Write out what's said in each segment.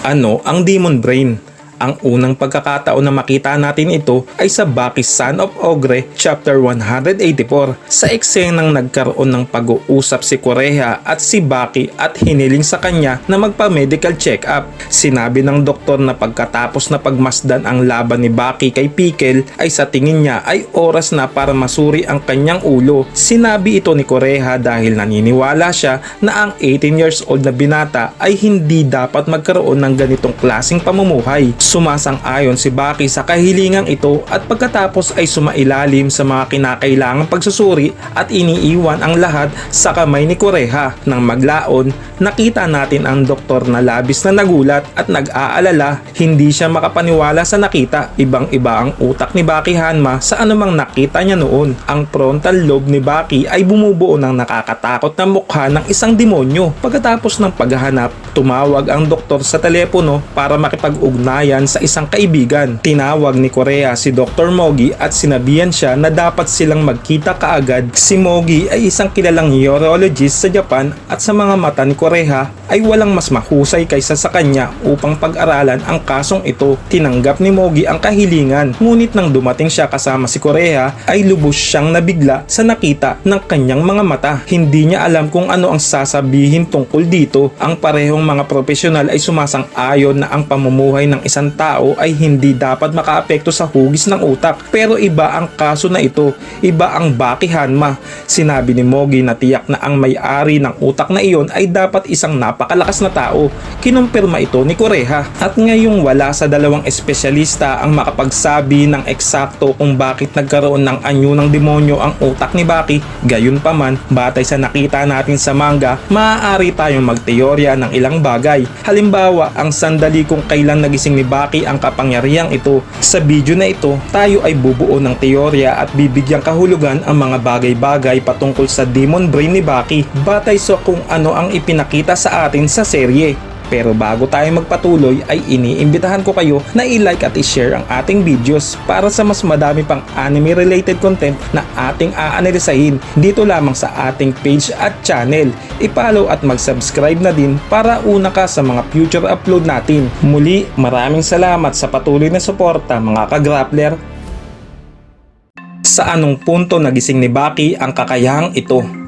Ano ang Demon Brain? Ang unang pagkakataon na makita natin ito ay sa Baki Son of Ogre chapter 184 sa eksenang nagkaroon ng pag-uusap si Koreha at si Baki at hiniling sa kanya na magpa-medical check-up. Sinabi ng doktor na pagkatapos na pagmasdan ang laban ni Baki kay Pikel ay sa tingin niya ay oras na para masuri ang kanyang ulo. Sinabi ito ni Koreha dahil naniniwala siya na ang 18 years old na binata ay hindi dapat magkaroon ng ganitong klasing pamumuhay. Sumasang-ayon si Baki sa kahilingang ito at pagkatapos ay sumailalim sa mga kinakailangang pagsusuri at iniiwan ang lahat sa kamay ni Koreha. Nang maglaon, nakita natin ang doktor na labis na nagulat at nag-aalala. Hindi siya makapaniwala sa nakita. Ibang-iba ang utak ni Baki Hanma sa anumang nakita niya noon. Ang frontal lobe ni Baki ay bumubuo ng nakakatakot na mukha ng isang demonyo. Pagkatapos ng paghahanap, tumawag ang doktor sa telepono para makipag-ugnayan sa isang kaibigan. Tinawag ni Korea si Dr. Mogi at sinabihan siya na dapat silang magkita kaagad. Si Mogi ay isang kilalang urologist sa Japan at sa mga mata ni Korea ay walang mas mahusay kaysa sa kanya upang pag-aralan ang kasong ito. Tinanggap ni Mogi ang kahilingan ngunit nang dumating siya kasama si Korea ay lubos siyang nabigla sa nakita ng kanyang mga mata. Hindi niya alam kung ano ang sasabihin tungkol dito. Ang parehong mga profesional ay sumasang-ayon na ang pamumuhay ng isang tao ay hindi dapat makaapekto sa hugis ng utak. Pero iba ang kaso na ito. Iba ang Baki Hanma. Sinabi ni Mogi na tiyak na ang may-ari ng utak na iyon ay dapat isang napakalakas na tao. Kinumpirma ito ni Koreha. At ngayong wala sa dalawang espesyalista ang makapagsabi ng eksakto kung bakit nagkaroon ng anyo ng demonyo ang utak ni Baki, gayon pa man, batay sa nakita natin sa manga, maaari tayong magteorya ng ilang bagay. Halimbawa, ang sandali kung kailan nagising ni Baki ang kapangyarihang ito. Sa video na ito, tayo ay bubuo ng teorya at bibigyang kahulugan ang mga bagay-bagay patungkol sa demon brain ni Baki batay sa kung ano ang ipinakita sa atin sa serye. Pero bago tayo magpatuloy ay iniimbitahan ko kayo na i-like at i-share ang ating videos para sa mas madami pang anime related content na ating aanalisahin dito lamang sa ating page at channel. I-follow at mag-subscribe na din para una ka sa mga future upload natin. Muli, maraming salamat sa patuloy na suporta mga ka-grappler. Sa anong punto nagising ni Baki ang kakayahang ito?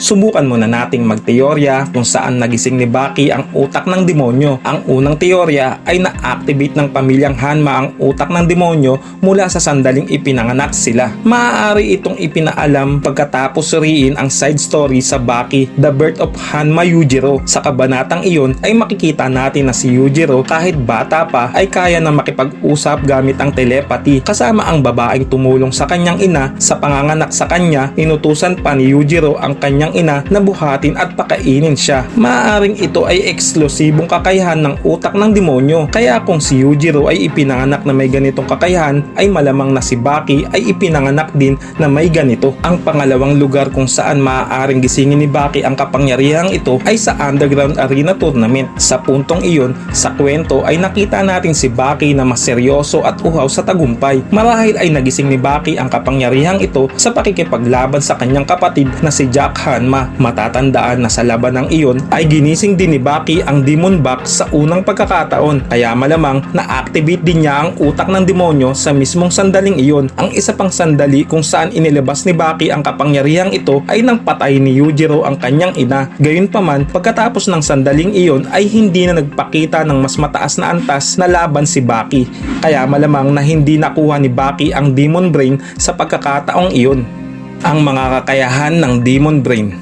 Subukan muna nating magteorya kung saan nagising ni Baki ang utak ng demonyo. Ang unang teorya ay na-activate ng pamilyang Hanma ang utak ng demonyo mula sa sandaling ipinanganak sila. Maaari itong ipinaalam pagkatapos suriin ang side story sa Baki, The Birth of Hanma Yujiro. Sa kabanatang iyon ay makikita natin na si Yujiro kahit bata pa ay kaya na makipag-usap gamit ang telepathy kasama ang babaeng tumulong sa kanyang ina sa panganganak sa kanya. Inutusan pa ni Yujiro ang kanyang ina na buhatin at pakainin siya. Maaaring ito ay eksklusibong kakayahan ng utak ng demonyo. Kaya kung si Yujiro ay ipinanganak na may ganitong kakayahan, ay malamang na si Baki ay ipinanganak din na may ganito. Ang pangalawang lugar kung saan maaaring gisingin ni Baki ang kapangyarihang ito ay sa Underground Arena Tournament. Sa puntong iyon, sa kwento ay nakita natin si Baki na mas seryoso at uhaw sa tagumpay. Marahil ay nagising ni Baki ang kapangyarihang ito sa pakikipaglaban sa kanyang kapatid na si Jack Hanma. Matatandaan na sa labanang iyon ay ginising din ni Baki ang Demon Box sa unang pagkakataon kaya malamang na-activate din niya ang utak ng demonyo sa mismong sandaling iyon. Ang isa pang sandali kung saan inilabas ni Baki ang kapangyarihang ito ay nang patay ni Yujiro ang kanyang ina. Gayunpaman, pagkatapos ng sandaling iyon ay hindi na nagpakita ng mas mataas na antas na laban si Baki. Kaya malamang na hindi nakuha ni Baki ang Demon Brain sa pagkakataong iyon ang mga kakayahan ng Demon Brain.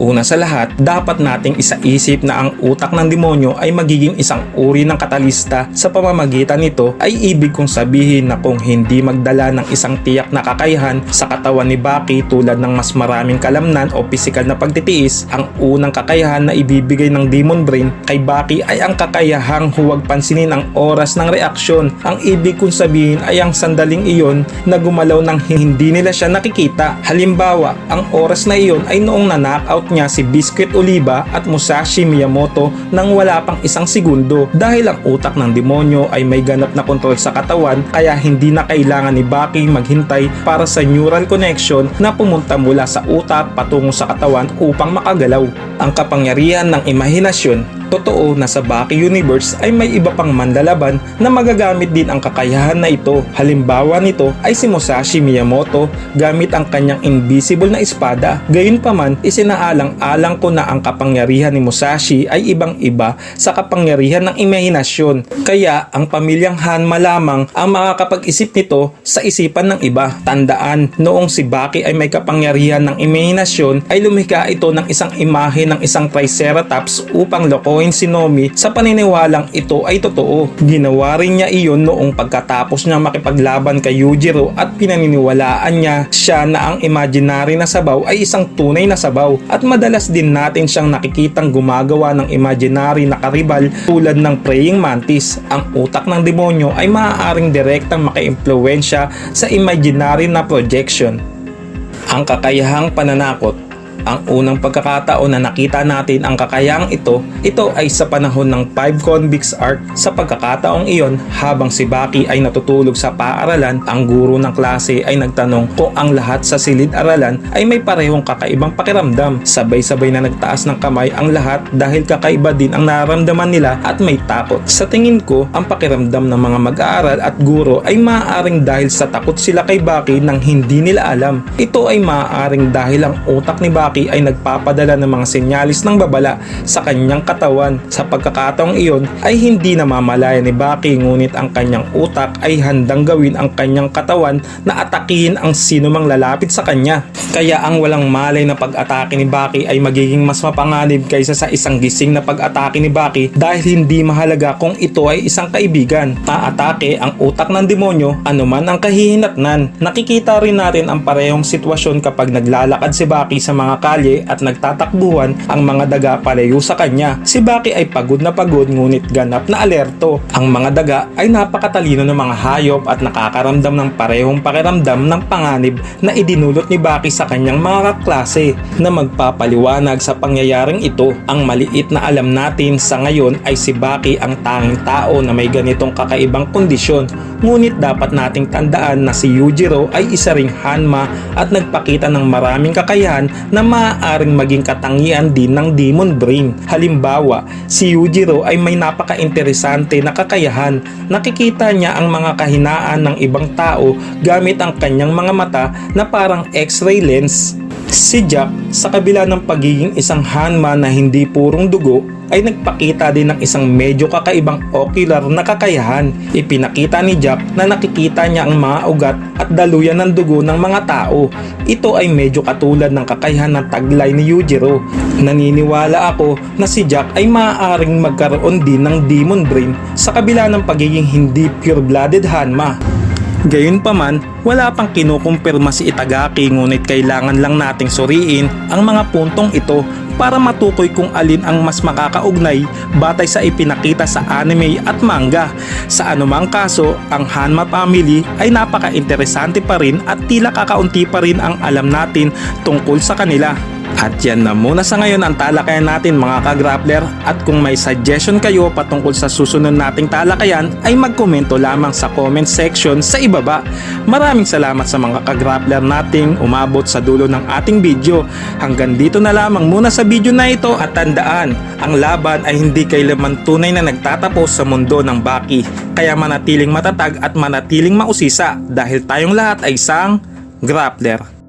Una sa lahat, dapat nating isaisip na ang utak ng demonyo ay magiging isang uri ng katalista sa pamamagitan nito ay ibig kong sabihin na kung hindi magdala ng isang tiyak na kakayahan sa katawan ni Baki tulad ng mas maraming kalamnan o pisikal na pagtitiis, ang unang kakayahan na ibibigay ng Demon Brain kay Baki ay ang kakayahang huwag pansinin ang oras ng reaksyon. Ang ibig kong sabihin ay ang sandaling iyon na gumalaw ng hindi nila siya nakikita. Halimbawa, ang oras na iyon ay noong na-knockout niya si Biscuit Oliva at Musashi Miyamoto nang wala pang isang segundo dahil ang utak ng demonyo ay may ganap na kontrol sa katawan kaya hindi na kailangan ni Baki maghintay para sa neural connection na pumunta mula sa utak patungo sa katawan upang makagalaw. Ang kapangyarihan ng imahinasyon Totoo na sa Baki Universe ay may iba pang mandalaban na magagamit din ang kakayahan na ito. Halimbawa nito ay si Musashi Miyamoto gamit ang kanyang invisible na espada. Gayunpaman, isinaalang-alang ko na ang kapangyarihan ni Musashi ay ibang-iba sa kapangyarihan ng imahinasyon. Kaya ang pamilyang Hanma lamang ang makakapag-isip nito sa isipan ng iba. Tandaan, noong si Baki ay may kapangyarihan ng imahinasyon ay lumika ito ng isang imahe ng isang Triceratops upang lokohin si Nomi sa paniniwalang ito ay totoo. Ginawa rin niya iyon noong pagkatapos niya makipaglaban kay Yujiro at pinaniniwalaan niya siya na ang imaginary na sabaw ay isang tunay na sabaw at madalas din natin siyang nakikitang gumagawa ng imaginary na karibal tulad ng praying mantis. Ang utak ng demonyo ay maaaring direktang makaimpluwensya sa imaginary na projection. Ang kakayahang pananakot ang unang pagkakataon na nakita natin ang kakayahang ito, ito ay sa panahon ng Five Convicts Arc. Sa pagkakataong iyon, habang si Baki ay natutulog sa paaralan, ang guro ng klase ay nagtanong kung ang lahat sa silid-aralan ay may parehong kakaibang pakiramdam. Sabay-sabay na nagtaas ng kamay ang lahat dahil kakaiba din ang nararamdaman nila at may takot. Sa tingin ko, ang pakiramdam ng mga mag-aaral at guro ay maaaring dahil sa takot sila kay Baki nang hindi nila alam. Ito ay maaaring dahil ang utak ni Baki ay nagpapadala ng mga senyalis ng babala sa kanyang katawan. Sa pagkakataong iyon ay hindi namamalaya ni Baki ngunit ang kanyang utak ay handang gawin ang kanyang katawan na atakihin ang sinumang lalapit sa kanya. Kaya ang walang malay na pag-atake ni Baki ay magiging mas mapanganib kaysa sa isang gising na pag-atake ni Baki dahil hindi mahalaga kung ito ay isang kaibigan. Aatake ang utak ng demonyo anuman ang kahihinatnan. Nakikita rin natin ang parehong sitwasyon kapag naglalakad si Baki sa mga kalye at nagtatakbuhan ang mga daga palayo sa kanya. Si Baki ay pagod na pagod ngunit ganap na alerto. Ang mga daga ay napakatalino ng mga hayop at nakakaramdam ng parehong pakiramdam ng panganib na idinulot ni Baki sa kanyang mga kaklase na magpapaliwanag sa pangyayaring ito. Ang maliit na alam natin sa ngayon ay si Baki ang tanging tao na may ganitong kakaibang kondisyon. Ngunit dapat nating tandaan na si Yujiro ay isa ring Hanma at nagpakita ng maraming kakayahan na maaaring maging katangian din ng Demon Brain. Halimbawa, si Yujiro ay may napaka-interesante na kakayahan. Nakikita niya ang mga kahinaan ng ibang tao gamit ang kanyang mga mata na parang x-ray lens. Si Jack, sa kabila ng pagiging isang Hanma na hindi purong dugo, ay nagpakita din ng isang medyo kakaibang ocular na kakayahan. Ipinakita ni Jack na nakikita niya ang mga ugat at daluyan ng dugo ng mga tao. Ito ay medyo katulad ng kakayahan ng taglay ni Yujiro. Naniniwala ako na si Jack ay maaaring magkaroon din ng demon brain sa kabila ng pagiging hindi pure-blooded Hanma. Gayunpaman, wala pang kinukumpirma si Itagaki ngunit kailangan lang nating suriin ang mga puntong ito para matukoy kung alin ang mas makakaugnay batay sa ipinakita sa anime at manga. Sa anumang kaso, ang Hanma family ay napaka-interesante pa rin at tila kakaunti pa rin ang alam natin tungkol sa kanila. At yan na muna sa ngayon ang talakayan natin mga ka-grappler at kung may suggestion kayo patungkol sa susunod nating talakayan ay magkomento lamang sa comment section sa ibaba. Maraming salamat sa mga ka-grappler nating umabot sa dulo ng ating video. Hanggang dito na lamang muna sa video na ito at tandaan, ang laban ay hindi kailanman tunay na nagtatapos sa mundo ng Baki. Kaya manatiling matatag at manatiling mausisa dahil tayong lahat ay isang grappler.